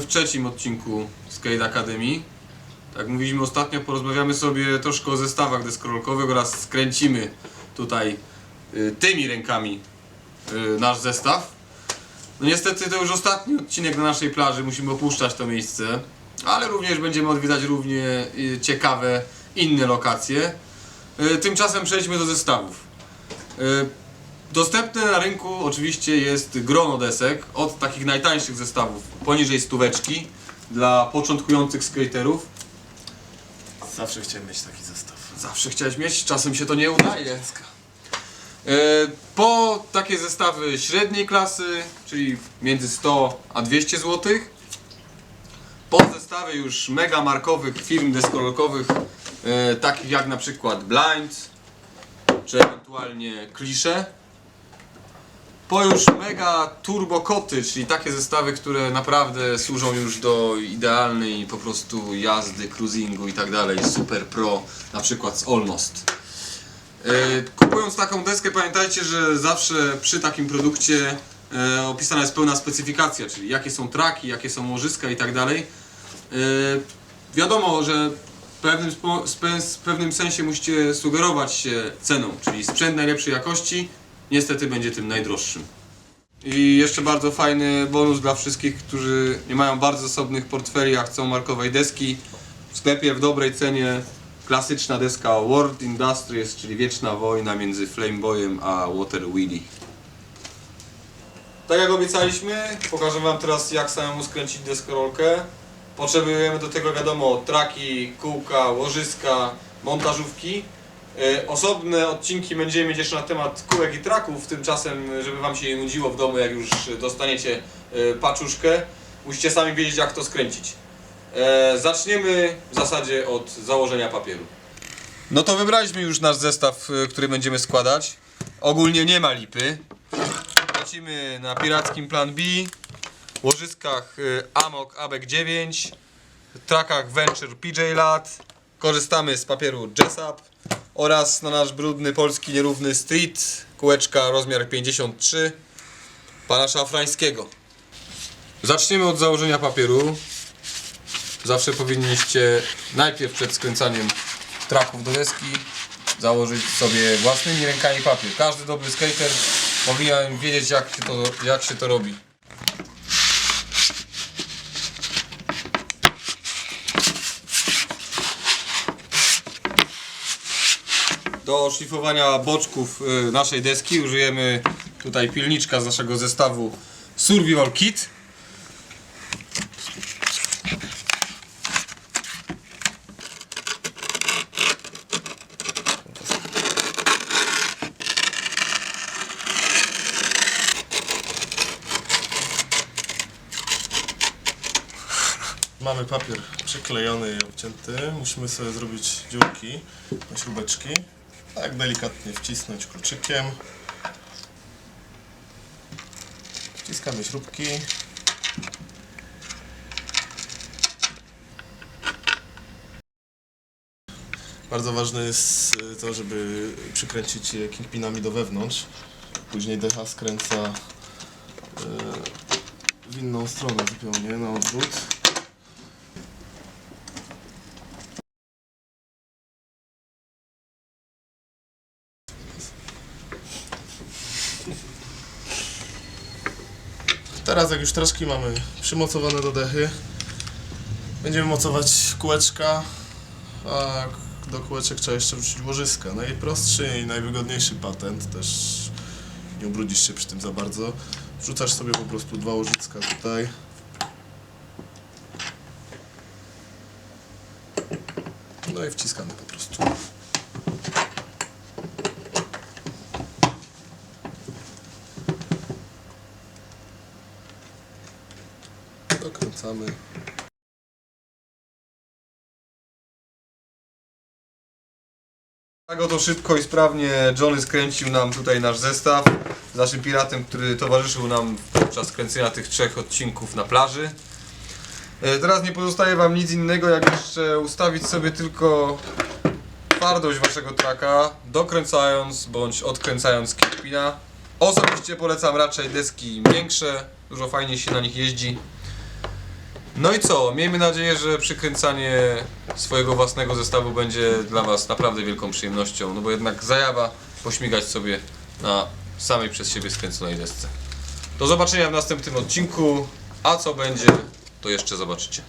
W trzecim odcinku Skate Academy. Tak mówiliśmy ostatnio, porozmawiamy sobie troszkę o zestawach deskorolkowych oraz skręcimy tutaj y, tymi rękami y, nasz zestaw. No niestety to już ostatni odcinek na naszej plaży, musimy opuszczać to miejsce, ale również będziemy odwiedzać równie y, ciekawe inne lokacje. Y, Tymczasem przejdźmy do zestawów. Y, Dostępne na rynku oczywiście jest grono desek od takich najtańszych zestawów poniżej stóweczki dla początkujących skaterów. Zawsze chciałem mieć taki zestaw. Zawsze chciałeś mieć, czasem się to nie udaje. E, Po takie zestawy średniej klasy, czyli między 100 a 200 zł. Po zestawy już mega markowych firm deskorolkowych, e, takich jak na przykład Blind, czy ewentualnie Klisze. Po już mega turbo koty, czyli takie zestawy, które naprawdę służą już do idealnej po prostu jazdy, cruisingu i tak dalej, super pro, na przykład z Almost. E, Kupując taką deskę pamiętajcie, że zawsze przy takim produkcie e, opisana jest pełna specyfikacja, czyli jakie są traki, jakie są łożyska i tak dalej. E, Wiadomo, że pewnym, w pewnym sensie musicie sugerować się ceną, czyli sprzęt najlepszej jakości niestety będzie tym najdroższym. I jeszcze bardzo fajny bonus dla wszystkich, którzy nie mają bardzo zasobnych portfeli, a chcą markowej deski. W sklepie w dobrej cenie klasyczna deska World Industries, czyli wieczna wojna między Flameboyem a Water Wheelie. Tak jak obiecaliśmy, pokażę Wam teraz jak samemu skręcić deskorolkę. Potrzebujemy do tego wiadomo traki, kółka, łożyska, montażówki. E, Osobne odcinki będziemy mieć jeszcze na temat kółek i traków, tymczasem żeby Wam się nie nudziło w domu jak już dostaniecie e, paczuszkę, musicie sami wiedzieć jak to skręcić. E, Zaczniemy w zasadzie od założenia papieru. No to wybraliśmy już nasz zestaw, który będziemy składać. Ogólnie nie ma lipy. Lecimy na pirackim plan B, łożyskach Amok ABEK 9, trakach Venture PJ Lat. Korzystamy z papieru Jessup oraz na nasz brudny polski nierówny street kółeczka rozmiar 53 pana szafrańskiego. Zaczniemy od założenia papieru. Zawsze powinniście najpierw przed skręcaniem traków do deski założyć sobie własnymi rękami papier. Każdy dobry skater powinien wiedzieć jak się to, jak się to robi. Do szlifowania boczków y, naszej deski użyjemy tutaj pilniczka z naszego zestawu Survival Kit. Mamy papier przyklejony i obcięty. Musimy sobie zrobić dziurki na śrubeczki. Tak delikatnie wcisnąć kluczykiem. Wciskamy śrubki. Bardzo ważne jest y, to, żeby przykręcić je kingpinami do wewnątrz. Później DH skręca y, w inną stronę zupełnie, na odwrót. Teraz jak już troszkę mamy przymocowane do dechy, będziemy mocować kółeczka, a do kółeczek trzeba jeszcze wrzucić łożyska. Najprostszy i najwygodniejszy patent, też nie ubrudzisz się przy tym za bardzo. Wrzucasz sobie po prostu dwa łożyska tutaj. No i wciskamy po prostu. Dokręcamy. Tak oto szybko i sprawnie Johnny skręcił nam tutaj nasz zestaw z naszym piratem, który towarzyszył nam podczas kręcenia tych trzech odcinków na plaży. E, Teraz nie pozostaje Wam nic innego jak jeszcze ustawić sobie tylko twardość Waszego traka, dokręcając bądź odkręcając kipina. Osobiście polecam raczej deski większe, dużo fajniej się na nich jeździ. No i co? Miejmy nadzieję, że przykręcanie swojego własnego zestawu będzie dla Was naprawdę wielką przyjemnością, no bo jednak zajawa pośmigać sobie na samej przez siebie skręconej desce. Do zobaczenia w następnym odcinku, a co będzie, to jeszcze zobaczycie.